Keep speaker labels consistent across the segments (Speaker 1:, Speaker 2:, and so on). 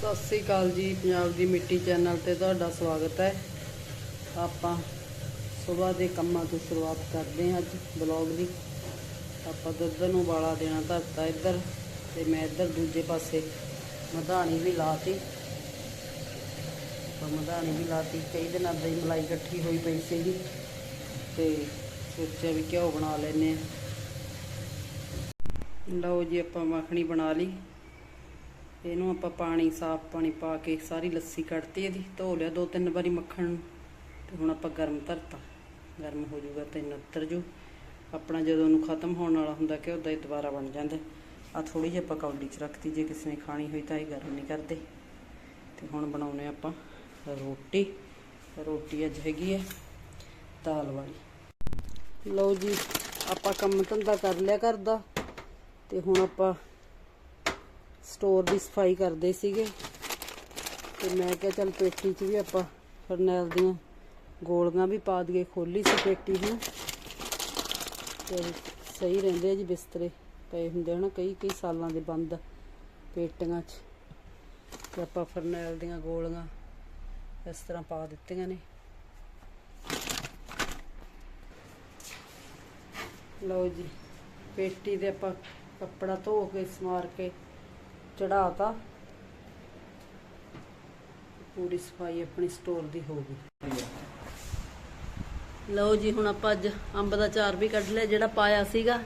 Speaker 1: ਸਤਿ ਸ੍ਰੀ ਅਕਾਲ ਜੀ, ਪੰਜਾਬ ਦੀ ਮਿੱਟੀ ਚੈਨਲ ਤੇ ਤੁਹਾਡਾ ਸਵਾਗਤ ਹੈ। ਆਪਾਂ ਸਵੇਰ ਦੇ ਕੰਮਾਂ ਤੋਂ ਸ਼ੁਰੂਆਤ ਕਰਦੇ ਹਾਂ ਅੱਜ ਬਲੌਗ ਦੀ। ਆਪਾਂ ਦੁੱਧ ਨੂੰ ਵਾਲਾ ਦੇਣਾ ਧਰਤਾ ਇੱਧਰ ਤੇ ਮੈਂ ਇੱਧਰ ਦੂਜੇ ਪਾਸੇ ਮਧਾਣੀ ਵੀ ਲਾਤੀ। ਆਪਾਂ ਮਧਾਣੀ ਵੀ ਲਾਤੀ ਕਈ ਦਿਨਾਂ ਦੀ ਮਲਾਈ ਇਕੱਠੀ ਹੋਈ ਪਈ ਸੀਗੀ ਤੇ ਸੋਚਿਆ ਵੀ ਘਿਓ ਬਣਾ ਲੈਨੇ ਆ ਲਓ ਜੀ, ਆਪਾਂ ਮੱਖਣੀ ਬਣਾ ਲਈ। ਇਹਨੂੰ ਆਪਾਂ ਪਾਣੀ, ਸਾਫ਼ ਪਾਣੀ ਪਾ ਕੇ ਸਾਰੀ ਲੱਸੀ ਕੱਢਤੀ ਇਹਦੀ, ਧੋ ਲਿਆ ਦੋ ਤਿੰਨ ਵਾਰੀ ਮੱਖਣ ਨੂੰ, ਤੇ ਹੁਣ ਆਪਾਂ ਗਰਮ ਧਰਤਾ। ਗਰਮ ਹੋ ਜਾਊਗਾ ਤੇ ਨੱਤਰ ਜੂ। ਆਪਣਾ ਜਦੋਂ ਉਹਨੂੰ ਖਤਮ ਹੋਣ ਵਾਲਾ ਹੁੰਦਾ ਕਿ ਉਹਦਾ ਹੀ ਦੁਬਾਰਾ ਬਣ ਜਾਂਦਾ। ਆ ਥੋੜੀ ਜਿਹੀ ਆਪਾਂ ਕੌਲੀ 'ਚ ਰੱਖਤੀ, ਜੇ ਕਿਸੇ ਨੇ ਖਾਣੀ ਹੋਈ ਤਾਂ ਇਹ ਗਰਮ ਨਹੀਂ ਕਰਦੇ। ਤੇ ਹੁਣ ਬਣਾਉਨੇ ਆਪਾਂ ਰੋਟੀ। ਰੋਟੀ ਅੱਜ ਹੈਗੀ ਹੈ ਦਾਲ ਵਾਲੀ। ਲਓ ਜੀ, ਆਪਾਂ ਕੰਮ ਧੰਦਾ ਕਰ ਲਿਆ ਕਰਦਾ ਤੇ ਹੁਣ ਆਪਾਂ ਸਟੋਰ ਦੀ ਸਫ਼ਾਈ ਕਰਦੇ ਸੀਗੇ। ਤੇ ਮੈਂ ਕਿਹਾ ਚੱਲ ਪੇਟੀ 'ਚ ਵੀ ਆਪਾਂ ਫਰਨੈਲ ਦੀਆਂ ਗੋਲੀਆਂ ਵੀ ਪਾ ਦਈਏ, ਖੋਲੀ ਸੀ ਪੇਟੀ ਨੂੰ। ਤੇ ਸਹੀ ਰਹਿੰਦੇ ਆ ਜੀ ਬਿਸਤਰੇ। ਪਏ ਹੁੰਦੇ ਹਨ ਕਈ ਕਈ ਸਾਲਾਂ ਦੇ ਬੰਦ ਪੇਟੀਆਂ 'ਚ। ਤੇ ਆਪਾਂ ਫਰਨੈਲ ਦੀਆਂ ਗੋਲੀਆਂ ਇਸ ਤਰ੍ਹਾਂ ਪਾ ਦਿੱਤੀਆਂ ਨੇ। ਲਓ ਜੀ, ਪੇਟੀ ਦੇ ਆਪਾਂ ਕੱਪੜਾ ਧੋ ਕੇ, ਸਮਾਰ ਕੇ ਚੜਾਤਾ ਪੂਰੀ ਸਫ਼ਾਈ ਆਪਣੀ ਸਟੋਰ ਦੀ ਹੋ ਗਈ। ਲਓ ਜੀ, ਹੁਣ ਆਪਾਂ ਅੱਜ ਅੰਬ ਦਾ ਚਾਰ ਵੀ ਕੱਢ ਲਿਆ, ਜਿਹੜਾ ਪਾਇਆ ਸੀਗਾ।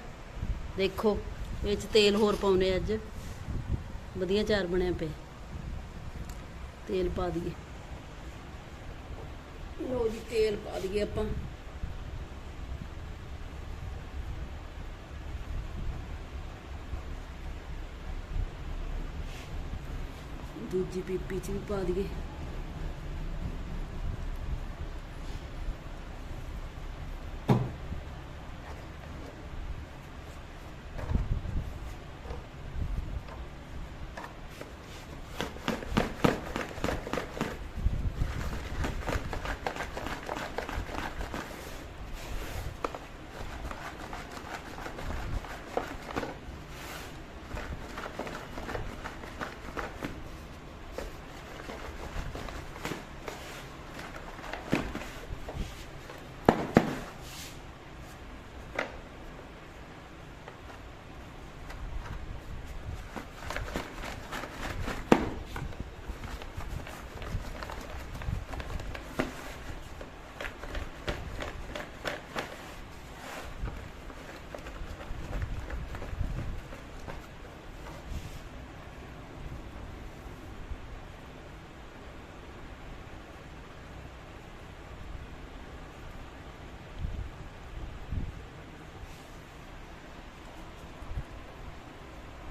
Speaker 1: ਦੇਖੋ, ਇਹ ਚ ਤੇਲ ਹੋਰ ਪਾਉਨੇ ਅੱਜ। ਵਧੀਆ ਚਾਰ ਬਣਿਆ ਪਏ ਤੇਲ ਪਾ ਦਈਏ। ਲਓ ਜੀ, ਤੇਲ ਪਾ ਦਈਏ ਆਪਾਂ। ਦੂਜੀ ਪੀਪੀ ਚ ਵੀ ਪਾ ਦਈਏ।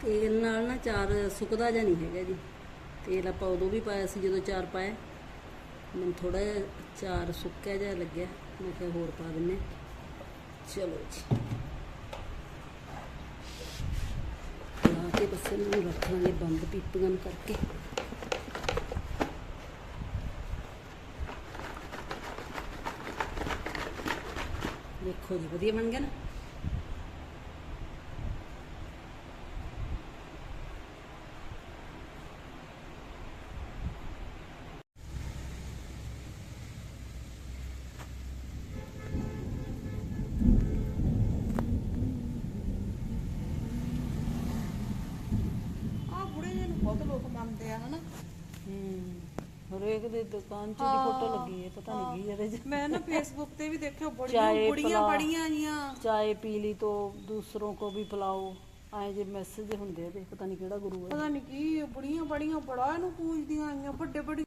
Speaker 1: ਤੇਲ ਨਾਲ ਨਾ ਚਾਰ ਸੁੱਕਦਾ ਜਾਂ ਨਹੀਂ ਹੈਗਾ ਜੀ। ਤੇਲ ਆਪਾਂ ਉਦੋਂ ਵੀ ਪਾਇਆ ਸੀ ਜਦੋਂ ਚਾਰ ਪਾਇਆ ਮੈਨੂੰ ਥੋੜਾ ਜਿਹਾ ਚਾਰ ਸੁੱਕਿਆ ਜਿਹਾ ਲੱਗਿਆ। ਮੈਂ ਕਿਹਾ ਹੋਰ ਪਾ ਦਿੰਨੇ ਚਲੋ ਜੀ। ਲਾ ਕੇ ਬਸ ਇਹਨਾਂ ਨੂੰ ਰੱਖ ਲਾਂਗੇ ਬੰਦ ਪੀਪੀਆਂ ਨੂੰ ਕਰਕੇ। ਦੇਖੋ ਜੀ, ਵਧੀਆ ਬਣ ਗਿਆ ਨਾ
Speaker 2: ਆ ਬੁੜੇ ਜਿਹੇ ਨੂੰ ਬਹੁਤ ਲੋਕ ਮੰਨਦੇ ਆ ਹਨਾ।
Speaker 1: ਹੂੰ ਹਰੇਕ ਦੇ ਦੁਕਾਨ 'ਚ ਦੀ ਫੋਟੋ ਲੱਗੀ ਹੈ ਪਤਾ ਨਹੀਂ ਕੀ ਇਹਦੇ 'ਚ।
Speaker 2: ਮੈਂ ਨਾ ਫੇਸਬੁੱਕ ਤੇ ਵੀ ਦੇਖਿਆ ਬੜੀਆਂ
Speaker 1: ਚਾਏ
Speaker 2: ਬੁੜੀਆਂ
Speaker 1: ਪਿਲਾ-
Speaker 2: ਬੜੀਆਂ ਆਈਆਂ।
Speaker 1: ਚਾਏ ਪੀ ਲਈ ਤੋਂ ਦੂਸਰੋਂ ਕੋ ਵੀ ਪਿਲਾਓ ਆਏ ਜੇ ਮੈਸੇਜ ਹੁੰਦੇ ਇਹਦੇ ਪਤਾ ਨਹੀਂ ਕਿਹੜਾ ਗੁਰੂ ਹੈ
Speaker 2: ਪਤਾ ਨਹੀਂ ਕੀ ਇਹ ਬੁੜੀਆਂ ਬੜੀਆਂ ਬੜਾ ਇਹਨੂੰ ਪੂਜਦੀਆਂ ਆਈਆਂ ਵੱਡੇ ਵੱਡੇ